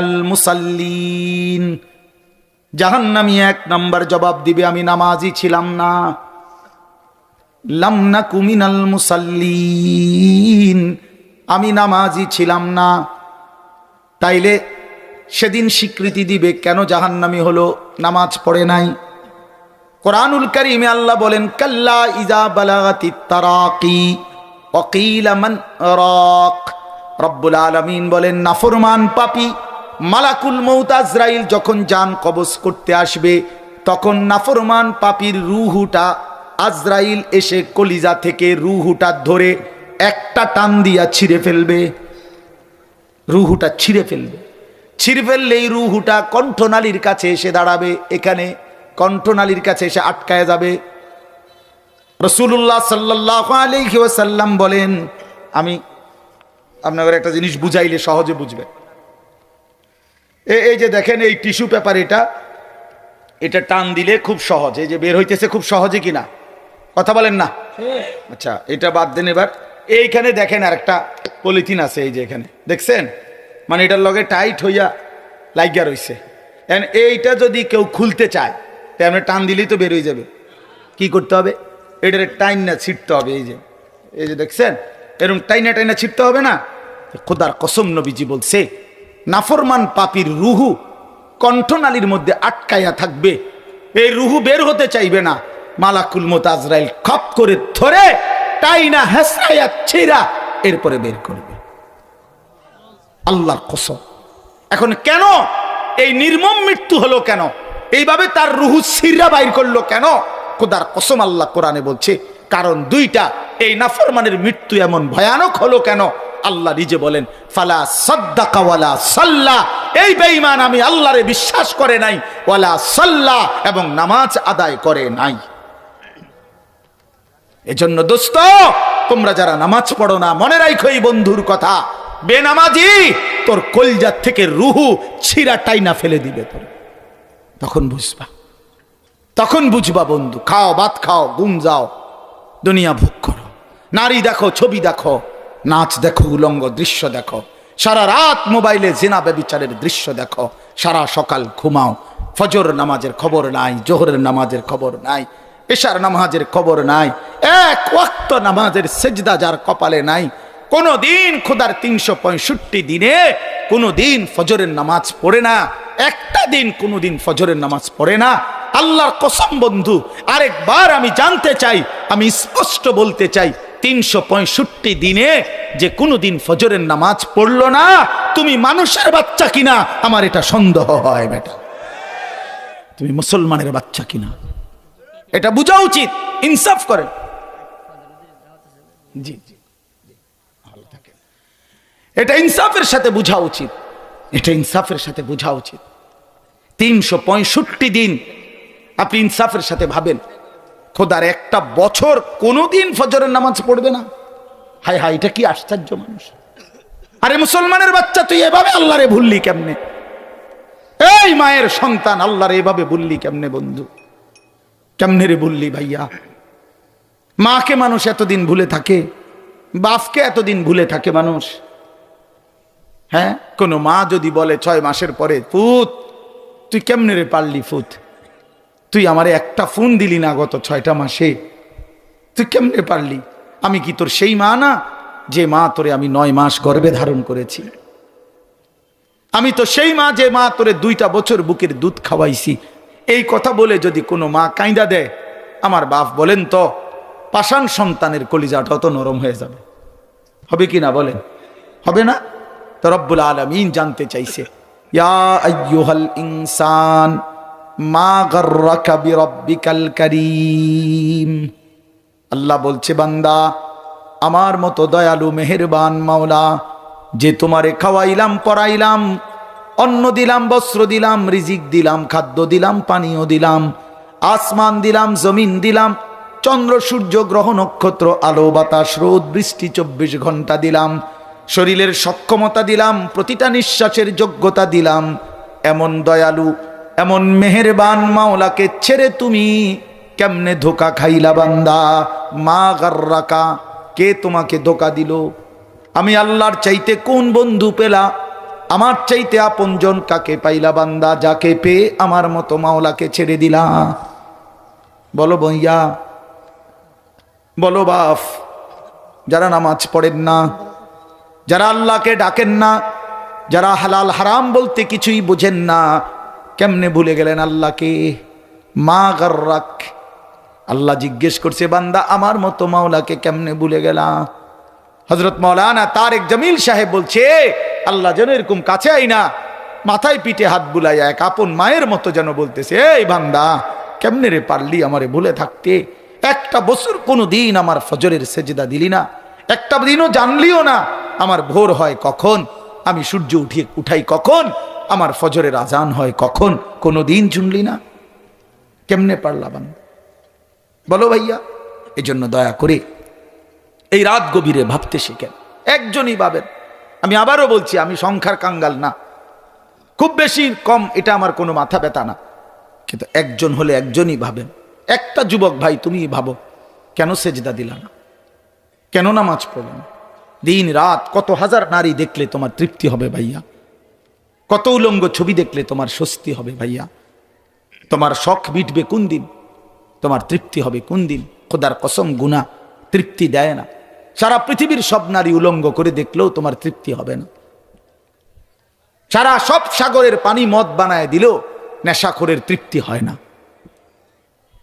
মুসাল্লিন। জাহান্নামী এক নাম্বার জবাব দিবে, আমি নামাজি ছিলাম না। লামনা কুমিনাল মুসাল্লিন। আমি নামাজি ছিলাম না। তাইলে সেদিন স্বীকৃতি দিবে, কেন জাহান্নামি হলো, নামাজ পড়ে নাই? কোরআনুল কারিমে আল্লাহ বলেন, কাল্লা ইজা বালাগাতি তারাকি রাক রব্বুল আলামিন বলেন, নাফরমান পাপি মালাকুল মৌত আজরাইল যখন যান কবজ করতে আসবে, তখন নাফরমান পাপির রুহুটা আজরাইল এসে কলিজা থেকে রুহুটা ধরে একটা টান দিয়া ছিঁড়ে ফেলবে। রুহুটা ছিঁড়ে ফেলবে। ছিঁড়ে ফেললেই রুহুটা কণ্ঠনালীর কাছে এসে দাঁড়াবে। এখানে কণ্ঠনালীর কাছে এসে আটকায় যাবে। রসুল্লাহ সাল্লাহ আলহি ওসাল্লাম বলেন, আমি আপনাদের একটা জিনিস বুঝাইলে সহজে বুঝবে এ- এই যে দেখেন, এই টিস্যু পেপার এটা এটা টান দিলে খুব সহজ। এই যে বের হইতেছে খুব সহজে কিনা? কথা বলেন না? আচ্ছা এটা বাদ দেন এবার। এইখানে দেখেন আর একটা পলিথিন আছে, এই যে এখানে। দেখছেন? মানে এটার লগে টাইট হইয়া লাগিয়া এন এইটা যদি কেউ খুলতে চায়, তেমনি টান দিলেই তো বের হয়ে যাবে। কি করতে হবে? এটার টাইন না ছিটতে হবে, এই যে। এই যে দেখছেন? এরকম টাইনা টাইনা ছিটতে হবে না? খোদার কসম নবীজি বলছে নাফরমান পাপির রুহু কণ্ঠনালীর মধ্যে আটকাইয়া থাকবে। এই রুহু বের হতে চাইবে না। মালাকুল মত আজরাইল খপ করে ধরে টাইনা হেসাইয়া ছিঁড়া এরপরে বের করবে। আল্লাহর কসম। এখন কেন এই নির্মম মৃত্যু হলো কেন? এইভাবে তার রুহু সিররা বাইর করল কেন? খোদার কসম আল্লাহ কোরআনে বলছে, কারণ দুইটা, এই নাফরমানের মৃত্যু এমন ভয়ানক হলো কেন? আল্লাহ নিজে বলেন, ফালা সদ্দাকা ওয়ালা সাল্লা। এই বেঈমান আমি আল্লাহরে বিশ্বাস করে নাই, ওয়ালা সাল্লা এবং নামাজ আদায় করে নাই। এজন্য দোস্ত, তোমরা যারা নামাজ পড়ো না, মনে রাখো এই বন্ধুর কথা, বেনামাজি তোর কলজার থেকে রুহু ছিঁড়া টাইনা ফেলে দিবে তোর। তখন বুঝবা তখন বুঝবা বন্ধু, খাও, ভাত খাও গুম যাও, দুনিয়া ভোগ করো। নারী দেখো, ছবি দেখো নাচ দেখো, উলঙ্গ দৃশ্য দেখো। সারা রাত মোবাইলে জেনা ব্যবিচারের দৃশ্য দেখো। সারা সকাল ঘুমাও। ফজর নামাজের খবর নাই, জোহরের নামাজের খবর নাই, এশার নামাজের খবর নাই, এক ওয়াক্ত নামাজের সেজদা যার কপালে নাই। কোনো দিন খোদার তিনশো পঁয়ষট্টি দিনে কোনো দিন ফজরের নামাজ পড়ে না। একটা দিন কোনো দিন ফজরের নামাজ পড়ে না। আল্লাহর কসম বন্ধু, আরেকবার আমি জানতে চাই, আমি স্পষ্ট বলতে চাই তিনশো পঁয়ষট্টি দিনে যে কোনো দিন ফজরের নামাজ পড়ল না, তুমি মানুষের বাচ্চা কিনা, আমার এটা সন্দেহ হয় বেটা। তুমি মুসলমানের বাচ্চা কিনা। এটা বোঝা উচিত, ইনসাফ করেন জি জি। এটা ইনসাফের সাথে বোঝা উচিত। এটা ইনসাফের সাথে বোঝা উচিত। তিনশো পঁয়ষট্টি দিন আপনি ইনসাফের সাথে ভাবেন। খোদার একটা বছর কোনোদিন ফজরের নামাজ পড়বে না। হাই হাই এটা কি আশ্চর্য মানুষ। আরে মুসলমানের বাচ্চা, তুই এভাবে আল্লাহরে ভুললি কেমনে? এই মায়ের সন্তান আল্লাহরে এভাবে ভুললি কেমনে বন্ধু? কেমনে রে বললি ভাইয়া? মাকে মানুষ এতদিন ভুলে থাকে, বাপকে এতদিন ভুলে থাকে মানুষ। হ্যাঁ কোনো মা যদি বলে ছয় মাসের পরে, ফুত, তুই কেমনে রে পারলি ফুত? তুই আমারে একটা ফোন দিলি না গত ছয়টা মাসে। তুই কেমনে পারলি? আমি কি তোর সেই মা না? যে মা তোরে আমি নয় মাস গর্বে ধারণ করেছি। আমি তো সেই মা যে মা তোরে দুইটা বছর বুকের দুধ খাওয়াইছি। এই কথা বলে যদি কোনো মা কাঁদা দেয়, আমার বাপ বলেন তো, পাষাণ সন্তানের কলিজাটা তো নরম হয়ে যাবে। হবে কি না বলেন? হবে না? তো রব্বুল আলমিন জানতে চাইছে। ইয়া ইনসান। মা আল্লাহ বলছে, বান্দা, আমার মতো দয়ালু, মেহেরবান মাওলা, যে তোমারে খাওয়াইলাম, পড়াইলাম, অন্ন দিলাম, বস্ত্র দিলাম, রিজিক দিলাম, খাদ্য দিলাম, পানীয় দিলাম, আসমান দিলাম, জমিন দিলাম, চন্দ্র, সূর্য, গ্রহ, নক্ষত্র, আলো, বাতাস, রোদ, বৃষ্টি, চব্বিশ ঘণ্টা দিলাম, শরীরের সক্ষমতা দিলাম, প্রতিটা নিঃশ্বাসের যোগ্যতা দিলাম, এমন দয়ালু এমন মেহেরবান মাওলাকে ছেড়ে তুমি কেমনে ধোকা খাইলা বান্দা? মা গার্রাকা, কে তোমাকে ধোকা দিল? আমি আল্লাহর চাইতে কোন বন্ধু পেলা? আমার চাইতে আপনজন কাকে পাইলা বান্দা? যাকে পেয়ে আমার মতো মাওলাকে ছেড়ে দিলা? বলো বইয়া, বলো বাফ, যারা নামাজ পড়েন না, যারা আল্লাহকে ডাকেন না, যারা হালাল হারাম বলতে কিছুই বোঝেন না কেমনে ভুলে গেলেন আল্লাহকে? মা গার্রাক। আল্লাহ জিজ্ঞেস করছে, বান্দা, আমার মতো মাওলাকে কেমনে ভুলে গেলা? হজরত মৌলানা তারেক জামিল সাহেব বলছে, আল্লাহ যেন এরকম কাছে আই না, মাথায় পিঠে হাত বুলাইয়া এক আপন মায়ের মতো যেন বলতেছে, এই বান্দা, কেমনে রে পারলি আমারে ভুলে থাকতে? একটা বছর কোনো দিন আমার ফজরের সেজদা দিলি না, একটা দিনও জানলিও না, আমার ভোর হয় কখন? আমি সূর্য উঠিয়ে উঠাই কখন? আমার ফজরের আজান হয় কখন? কোনো দিন শুনলি না? কেমনে পারলা বান্দা? বলো ভাইয়া এই জন্য দয়া করে এই রাত গভীরে ভাবতে শিখেন। একজনই ভাবেন। আমি আবারও বলছি, আমি সংখ্যার কাঙ্গাল না। খুব বেশি কম, এটা আমার কোনো মাথা ব্যথা না। কিন্তু একজন হলে একজনই ভাবেন। একটা যুবক ভাই তুমি ভাবো, কেন সেজদা দিলা না? কেন নামাজ পড়লেন দিন, রাত, কত হাজার নারী দেখলে তোমার তৃপ্তি হবে ভাইয়া। কত উলঙ্গ ছবি দেখলে তোমার স্বস্তি হবে ভাইয়া? তোমার শখ মিটবে কোন দিন? তোমার তৃপ্তি হবে কোন দিন? খোদার কসম গুণা তৃপ্তি দেয় না। সারা পৃথিবীর সব নারী উলঙ্গ করে দেখলেও তোমার তৃপ্তি হবে না। সারা সব সাগরের পানি মদ বানায় দিলেও নেশাখোরের তৃপ্তি হয় না।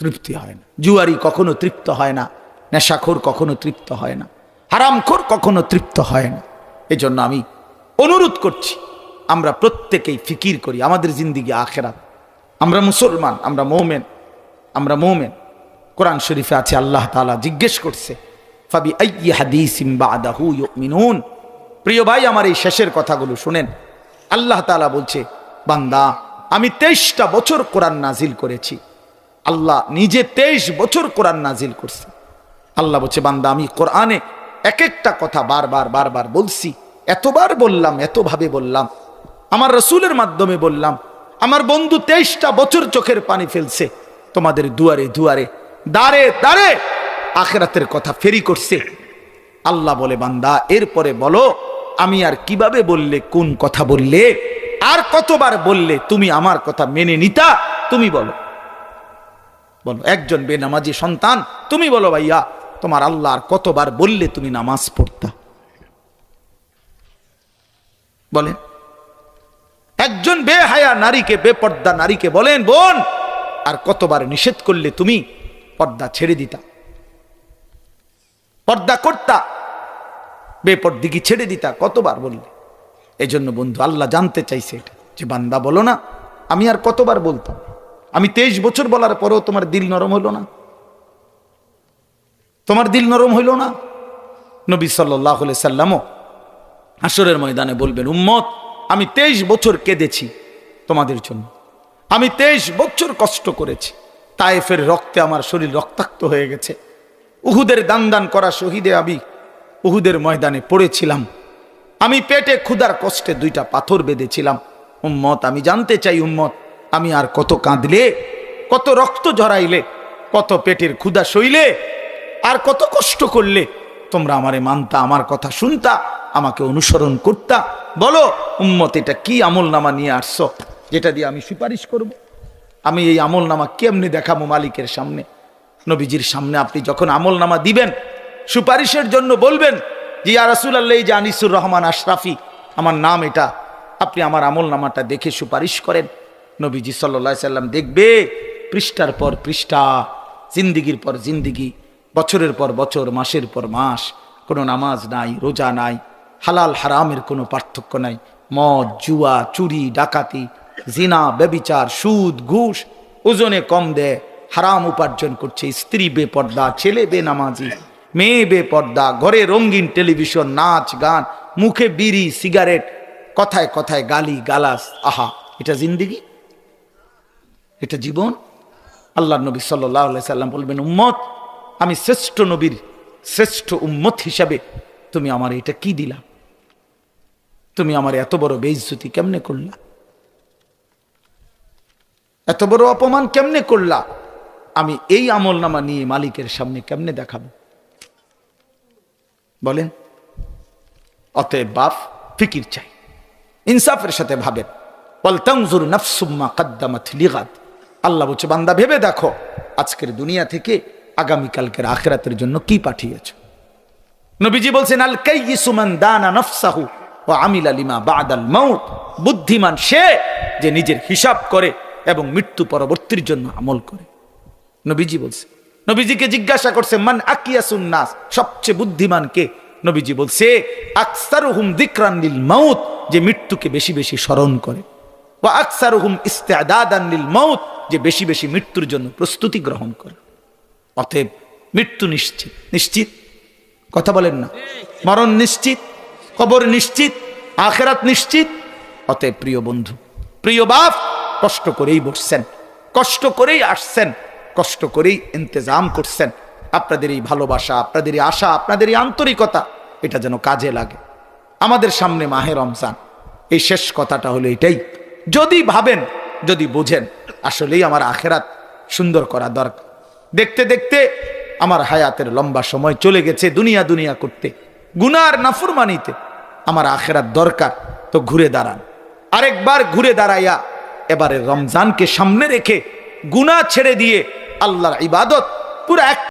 তৃপ্তি হয় না। জুয়ারি কখনো তৃপ্ত হয় না, নেশাখোর কখনো তৃপ্ত হয় না, হারামখোর কখনো তৃপ্ত হয় না। এজন্য আমি অনুরোধ করছি আমরা প্রত্যেকেই ফিকির করি, আমাদের জিন্দিগি আখেরাত। আমরা মুসলমান, আমরা মৌমেন আমরা মৌমেন। কোরআন শরীফে আছে, আল্লাহ তাআলা জিজ্ঞেস করছে, ফাবি ইউমিনুন? প্রিয় ভাই, আমার এই শেষের কথাগুলো শুনেন। আল্লাহ তাআলা বলছে, বান্দা, আমি তেইশটা বছর কোরআন নাজিল করেছি। আল্লাহ নিজে তেইশ বছর কোরআন নাজিল করছে। আল্লাহ বলছে, বান্দা, আমি কোরআনে এক একটা কথা বারবার বারবার বলছি। এতবার বললাম, এতভাবে বললাম। আমার রসুলের মাধ্যমে বললাম, আমার বন্ধু তেইশটা বছর চোখের পানি ফেলছে, তোমাদের দুয়ারে দুয়ারে, দাঁড়ে দাঁড়ে আখেরাতের কথা ফেরি করছে। আল্লাহ বলে, বান্দা, এরপরে বলো, আমি আর কীভাবে বললে, কোন কথা বললে, আর কতবার বললে তুমি আমার কথা মেনে নিতা, তুমি বলো। বলো, একজন বেনামাজি সন্তান, তুমি বলো ভাইয়া, তোমার আল্লাহ আর কতবার বললে তুমি নামাজ পড়তা? বলেন। একজন বেহায়া নারীকে, বেপর্দা নারীকে বলেন, বোন, আর কতবার নিষেধ করলে তুমি পর্দা ছেড়ে দিতা? পর্দা করতা বেপর্দিকে ছেড়ে দিতা, কতবার বললে? এই জন্য বন্ধু, আল্লাহ জানতে চাইছে এটা। যে, বান্দা, বলো না, আমি আর কতবার বলতাম? আমি তেইশ বছর বলার পরেও তোমার দিল নরম হইল না? তোমার দিল নরম হইল না? নবী সাল্লাহ সাল্লামও হাসরের ময়দানে বলবেন, উম্মত আমি তেইশ বছর কেঁদেছি তোমাদের জন্য। আমি তেইশ বছর কষ্ট করেছি। তায়েফের রক্তে আমার শরীর রক্তাক্ত হয়ে গেছে। উহুদের দান দান করা শহীদে আমি উহুদের ময়দানে পড়েছিলাম। আমি পেটে ক্ষুধার কষ্টে দুইটা পাথর বেঁধেছিলাম। উম্মত, আমি জানতে চাই উম্মত, আমি আর কত কাঁদলে, কত রক্ত ঝরাইলে, কত পেটের ক্ষুদা সইলে, আর কত কষ্ট করলে, তোমরা আমারে মানতা, আমার কথা শুনতা, আমাকে অনুসরণ করতা বলো, উম্মত, এটা কি আমল নামা নিয়ে আসছো? যেটা দিয়ে আমি সুপারিশ করব। আমি এই আমল নামা কেমনি দেখাবো মালিকের সামনে? নবীজির সামনে আপনি যখন আমল নামা দিবেন, সুপারিশের জন্য বলবেন যে, ইয়া রাসুল আল্লাহ যে আনিসুর রহমান আশরাফি, আমার নাম এটা। আপনি আমার আমল নামাটা দেখে সুপারিশ করেন। নবীজি সাল্লা সাল্লাম দেখবে, পৃষ্ঠার পর পৃষ্ঠা, জিন্দিগির পর জিন্দিগি, বছরের পর বছর, মাসের পর মাস, কোনো নামাজ নাই, রোজা নাই হালাল, হারামের কোনো পার্থক্য নাই। মদ, জুয়া, চুরি, ডাকাতি, জিনা, ব্যবিচার, সুদ, ঘুষ, ওজনে কম দেয়। হারাম উপার্জন করছে স্ত্রী বেপর্দা, ছেলে বেনামাজি, মেয়ে বেপর্দা, ঘরে রঙিন টেলিভিশন, নাচ, গান, মুখে বিড়ি, সিগারেট, কথায় কথায় গালি, গালাস, আহা, এটা জিন্দিগি? এটা জীবন? আল্লাহ নবী সাল্লাহ সাল্লাম বলবেন, উম্মত, আমি শ্রেষ্ঠ নবীর শ্রেষ্ঠ উম্মত হিসাবে তুমি আমার এটা কি দিলা? তুমি আমার এত বড় বেইজ্জতি কেমনে করলা? এত বড় অপমান কেমনে করলা? আমি এই আমল নামা নিয়ে মালিকের সামনে কেমনে দেখাবো? বলেন, অতএব বাপ ফিকির চাই, ইনসাফের সাথে ভাবেন। পলতাংজুর নফসুম্মা কাদ্দামাত লিগাদ। আল্লাহ বলছে, বান্দা, ভেবে দেখো আজকের দুনিয়া থেকে আগামীকালকের আখেরাতের জন্য কি পাঠিয়েছ? নবীজি বলছেন, আল কাই কাইয়িসুমান দানা নফসাহু। ও আমিল আলিমা বাদাল মাউত। বুদ্ধিমান সে যে নিজের হিসাব করে এবং মৃত্যু পরবর্তীর জন্য আমল করে। নবীজি বলছে, নবীজিকে জিজ্ঞাসা করছে, মান আকিয়াসুন নাস সবচেয়ে বুদ্ধিমান কে? নবীজি বলছে, আকসারুহুম যিকরান লিল মাউত, যে মৃত্যুকে বেশি বেশি স্মরণ করে। ও আকসারুহুম ইস্তেদাদান লিল মাউত, যে বেশি বেশি মৃত্যুর জন্য প্রস্তুতি গ্রহণ করে। অতএব মৃত্যু নিশ্চিত নিশ্চিত? কথা বলেন না। মরণ নিশ্চিত? কবর নিশ্চিত, আখেরাত নিশ্চিত। অতএব প্রিয় বন্ধু, প্রিয় বাপ, কষ্ট করেই বসছেন, কষ্ট করেই আসছেন, কষ্ট করেই ইন্তজাম করছেন। আপনাদের এই ভালোবাসা, আপনাদের এই আশা, আপনাদের এই আন্তরিকতা, এটা যেন কাজে লাগে। আমাদের সামনে মাহে রমজান, এই শেষ কথাটা হলো এটাই। যদি ভাবেন, যদি বোঝেন, আসলেই আমার আখেরাত সুন্দর করা দরকার। দেখতে দেখতে আমার হায়াতের লম্বা সময় চলে গেছে দুনিয়া দুনিয়া করতে। গুনার নাফুরমানিতে। আমার আখেরার দরকার, তো ঘুরে দাঁড়ান। আরেকবার ঘুরে দাঁড়াইয়া এবারে রমজানকে সামনে রেখে গুনাহ ছেড়ে দিয়ে আল্লাহর ইবাদত, পুরো এক